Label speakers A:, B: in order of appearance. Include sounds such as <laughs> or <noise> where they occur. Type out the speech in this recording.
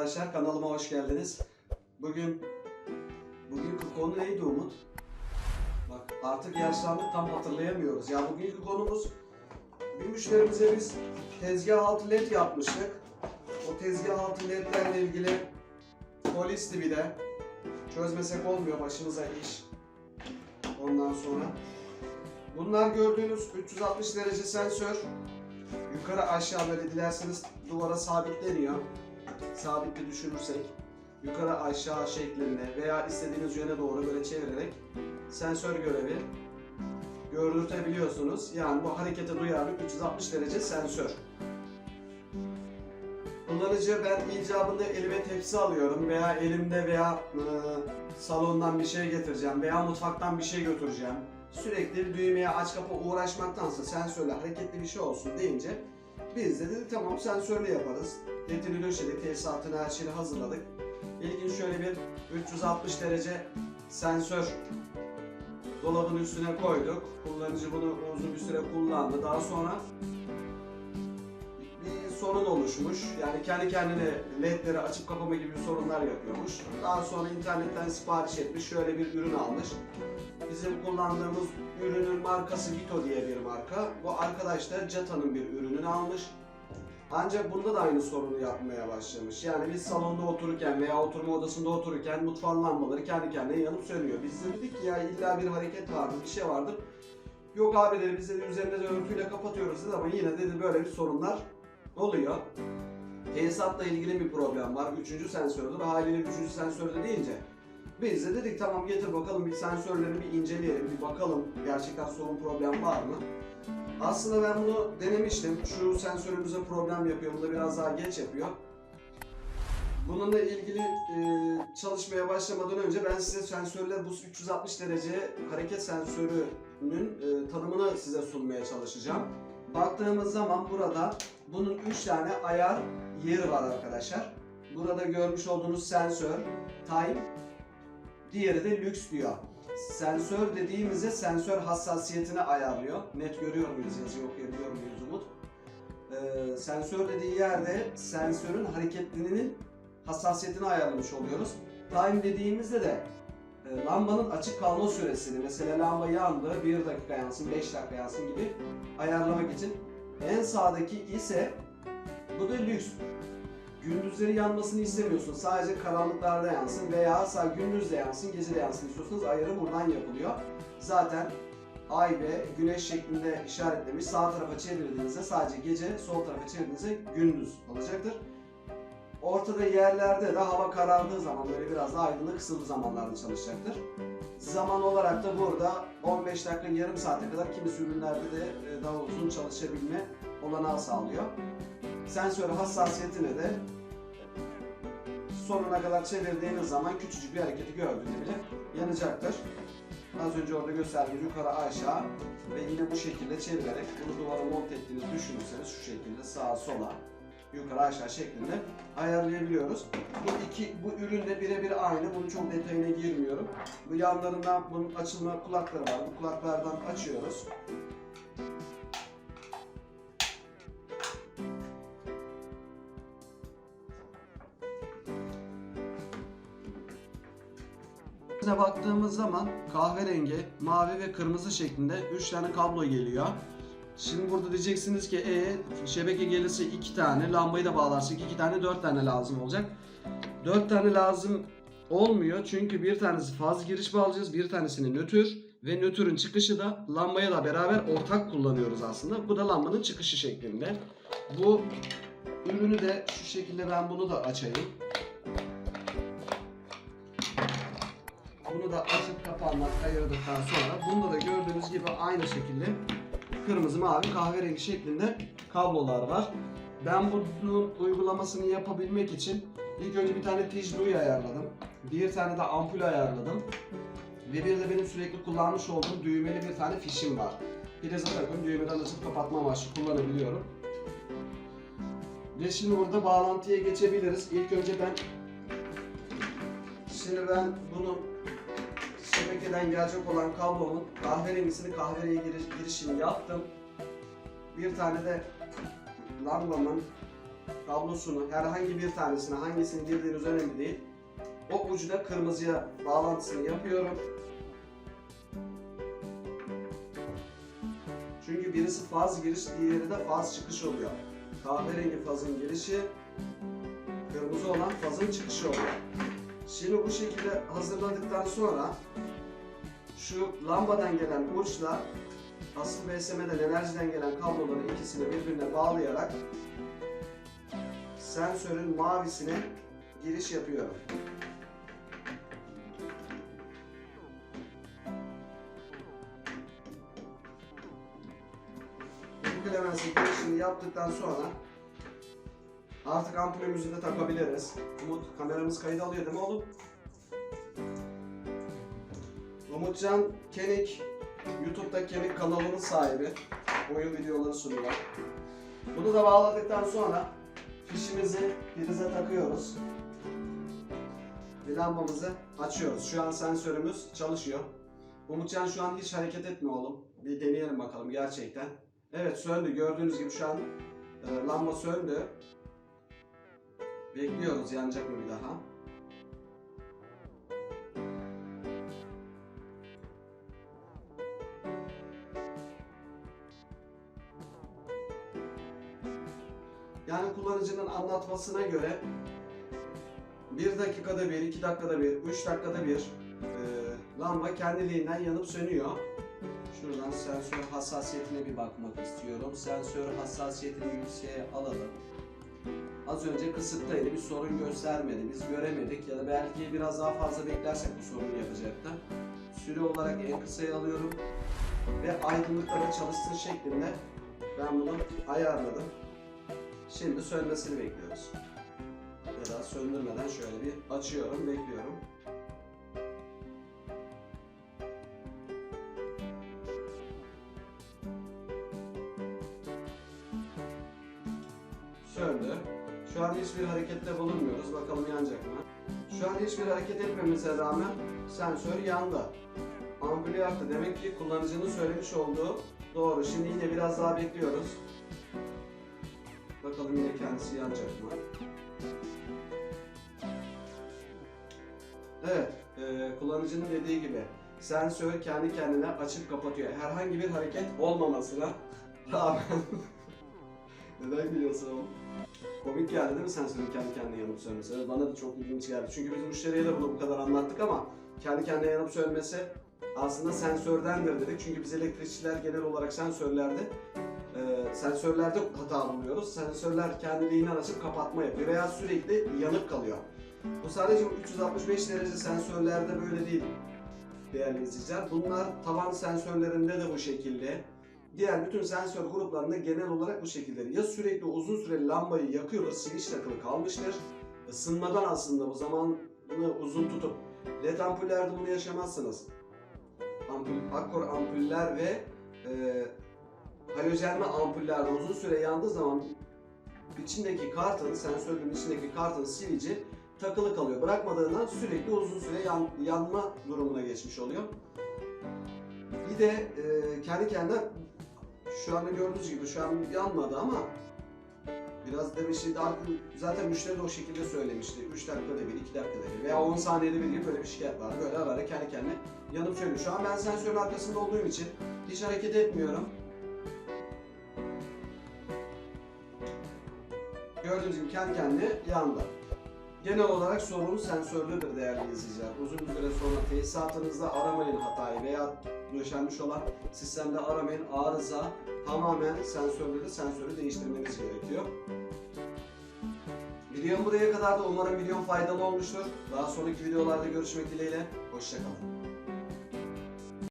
A: arkadaşlar kanalıma hoş geldiniz. Bugün bugünkü konu neydi Umut? Bak artık yaşlandık tam hatırlayamıyoruz. Ya bugünkü konumuz bir müşterimize biz tezgah altı led yapmıştık. O tezgah altı ledlerle ilgili polisti bir de. Çözmesek olmuyor başımıza iş. Ondan sonra. Bunlar gördüğünüz 360 derece sensör. Yukarı aşağı böyle dilerseniz duvara sabitleniyor. Sabitli düşünürsek yukarı aşağı şeklinde veya istediğiniz yöne doğru böyle çevirerek sensör görevi gördürtebiliyorsunuz. Yani bu harekete duyarlı 360 derece sensör. Kullanıcı ben icabında elime tepsi alıyorum veya elimde veya e, salondan bir şey getireceğim veya mutfaktan bir şey götüreceğim. Sürekli düğmeye aç kapa uğraşmaktansa sensörle hareketli bir şey olsun deyince biz de dedik tamam sensörle yaparız. Ledini döşedik, tesisatını her şeyini hazırladık. İlkin şöyle bir 360 derece sensör dolabın üstüne koyduk. Kullanıcı bunu uzun bir süre kullandı. Daha sonra bir sorun oluşmuş. Yani kendi kendine ledleri açıp kapama gibi sorunlar yapıyormuş. Daha sonra internetten sipariş etmiş. Şöyle bir ürün almış. Bizim kullandığımız ürünün markası Vito diye bir marka. Bu arkadaş da Jata'nın bir ürününü almış. Ancak bunda da aynı sorunu yapmaya başlamış. Yani biz salonda otururken veya oturma odasında otururken mutfağın lambaları kendi kendine yanıp sönüyor. Biz de dedik ki ya illa bir hareket vardır, bir şey vardır. Yok abi dedi biz de üzerinde de örtüyle kapatıyoruz dedi ama yine dedi böyle bir sorunlar oluyor. Tesisatla ilgili bir problem var. Üçüncü sensördür. Haliyle üçüncü sensörde deyince biz de dedik tamam getir bakalım bir sensörleri bir inceleyelim, bir bakalım gerçekten sorun problem var mı? Aslında ben bunu denemiştim. Şu sensörümüze problem yapıyor, bu da biraz daha geç yapıyor. Bununla ilgili e, çalışmaya başlamadan önce ben size sensörle bu 360 derece hareket sensörünün e, tanımını size sunmaya çalışacağım. Baktığımız zaman burada bunun 3 tane ayar yeri var arkadaşlar. Burada görmüş olduğunuz sensör, time, diğeri de lüks diyor. Sensör dediğimizde sensör hassasiyetini ayarlıyor. Net görüyor muyuz yazıyı okuyabiliyor muyuz Umut? Ee, sensör dediği yerde sensörün hareketliliğinin hassasiyetini ayarlamış oluyoruz. Time dediğimizde de e, lambanın açık kalma süresini mesela lamba yandı 1 dakika yansın 5 dakika yansın gibi ayarlamak için. En sağdaki ise bu da lüks. Gündüzleri yanmasını istemiyorsun. Sadece karanlıklarda yansın veya sadece gündüz de yansın, gece de yansın istiyorsanız ayarı buradan yapılıyor. Zaten ay ve güneş şeklinde işaretlemiş. Sağ tarafa çevirdiğinizde sadece gece, sol tarafa çevirdiğinizde gündüz olacaktır. Ortada yerlerde de hava karardığı zaman böyle biraz daha aydınlık kısıtlı zamanlarda çalışacaktır. Zaman olarak da burada 15 dakika yarım saate kadar kimisi ürünlerde de e, daha uzun çalışabilme olanağı sağlıyor. Sensör hassasiyetine de sonuna kadar çevirdiğiniz zaman küçücük bir hareketi gördüğünde bile yanacaktır. Az önce orada gösterdiğim yukarı aşağı ve yine bu şekilde çevirerek bunu duvara monte ettiğinizi düşünürseniz şu şekilde sağa sola yukarı aşağı şeklinde ayarlayabiliyoruz. Bu iki bu üründe birebir aynı. Bunun çok detayına girmiyorum. Bu yanlarında bunun açılma kulakları var. Bu kulaklardan açıyoruz. Bize baktığımız zaman kahverengi, mavi ve kırmızı şeklinde 3 tane kablo geliyor. Şimdi burada diyeceksiniz ki e şebeke gelirse 2 tane, lambayı da bağlarsak 2 tane 4 tane lazım olacak. 4 tane lazım olmuyor çünkü bir tanesi faz giriş bağlayacağız, bir tanesini nötr ve nötrün çıkışı da lambaya da beraber ortak kullanıyoruz aslında. Bu da lambanın çıkışı şeklinde. Bu ürünü de şu şekilde ben bunu da açayım. Bunu da açıp kapanmak ayırdıktan sonra bunda da gördüğünüz gibi aynı şekilde kırmızı, mavi, kahverengi şeklinde kablolar var. Ben bunun uygulamasını yapabilmek için ilk önce bir tane Tijdu'yu ayarladım. Bir tane de ampul ayarladım. Ve bir de benim sürekli kullanmış olduğum düğmeli bir tane fişim var. Prize takıp düğmeden açıp kapatma amaçlı kullanabiliyorum. Ve şimdi burada bağlantıya geçebiliriz. İlk önce ben Şimdi ben bunu şebekeden gelecek olan kablomun kahverengisini kahvereye giriş, girişini yaptım. Bir tane de lambamın kablosunu herhangi bir tanesine hangisini girdiğiniz önemli değil. O ucuda kırmızıya bağlantısını yapıyorum. Çünkü birisi faz giriş, diğeri de faz çıkış oluyor. Kahverengi fazın girişi, kırmızı olan fazın çıkışı oluyor. Şimdi bu şekilde hazırladıktan sonra şu lambadan gelen uçla asıl BSM'den enerjiden gelen kabloların ikisini birbirine bağlayarak sensörün mavisine giriş yapıyorum. Bu Clemens'in girişini yaptıktan sonra artık ampulümüzü de takabiliriz. Umut kameramız kaydı alıyor değil mi oğlum? Umutcan Kenik YouTube'da Kemik kanalının sahibi. Oyun videoları sunuyor. Bunu da bağladıktan sonra fişimizi prize takıyoruz. Ve lambamızı açıyoruz. Şu an sensörümüz çalışıyor. Umutcan şu an hiç hareket etmiyor oğlum. Bir deneyelim bakalım gerçekten. Evet söndü. Gördüğünüz gibi şu an e, lamba söndü. Bekliyoruz yanacak mı bir daha. Yani kullanıcının anlatmasına göre bir dakikada bir, iki dakikada bir, üç dakikada bir e, lamba kendiliğinden yanıp sönüyor. Şuradan sensör hassasiyetine bir bakmak istiyorum. Sensör hassasiyetini yükseğe alalım. Az önce kısıktaydı, bir sorun göstermedi, biz göremedik ya da belki biraz daha fazla beklersek bu sorunu yapacaktı. Süre olarak en kısaya alıyorum ve aydınlıklara çalışsın şeklinde ben bunu ayarladım. Şimdi sönmesini bekliyoruz. Da söndürmeden şöyle bir açıyorum, bekliyorum. Söndü. Şu an hiçbir harekette bulunmuyoruz. Bakalım yanacak mı? Şu an hiçbir hareket etmemize rağmen sensör yandı. Ampulü yaktı. Demek ki kullanıcının söylemiş olduğu doğru. Şimdi yine biraz daha bekliyoruz. Bakalım yine kendisi yanacak mı? Evet, e, kullanıcının dediği gibi sensör kendi kendine açıp kapatıyor. Herhangi bir hareket olmamasına <laughs> rağmen. Neden gülüyorsun oğlum? Komik geldi değil mi sensörün kendi kendine yanıp sönmesi? Bana da çok ilginç geldi. Çünkü biz müşteriye de bunu bu kadar anlattık ama kendi kendine yanıp sönmesi aslında sensördendir dedik. Çünkü biz elektrikçiler genel olarak sensörlerde e, sensörlerde hata buluyoruz. Sensörler kendiliğinden açıp kapatma yapıyor veya sürekli yanıp kalıyor. Bu sadece bu 365 derece sensörlerde böyle değil değerli izleyiciler. Bunlar tavan sensörlerinde de bu şekilde. Diğer bütün sensör gruplarında genel olarak bu şekilde. Ya sürekli uzun süreli lambayı yakıyordur, switch takılı kalmıştır. Isınmadan aslında bu zamanını uzun tutup LED ampullerde bunu yaşamazsınız. Ampul, akkor ampuller ve e, halojenli ampullerde uzun süre yandığı zaman içindeki kartın, sensörün içindeki kartın silici takılı kalıyor. Bırakmadığından sürekli uzun süre yan- yanma durumuna geçmiş oluyor. Bir de e, kendi kendine şu anda gördüğünüz gibi şu an yanmadı ama biraz demişti daha zaten müşteri de o şekilde söylemişti. 3 dakikada bir, 2 dakikada bir veya 10 saniyede bir gibi böyle bir şikayet var. Böyle ara ara kendi kendine yanıp sönüyor. Şu an ben sensörün arkasında olduğum için hiç hareket etmiyorum. Gördüğünüz gibi kendi kendine yandı. Genel olarak sorun sensörlüdür değerli izleyiciler. Uzun bir süre sonra tesisatınızda aramayın hatayı veya yaşanmış olan sistemde aramayın arıza tamamen sensörleri sensörü değiştirmeniz gerekiyor. Videom buraya kadar da umarım videom faydalı olmuştur. Daha sonraki videolarda görüşmek dileğiyle. Hoşçakalın.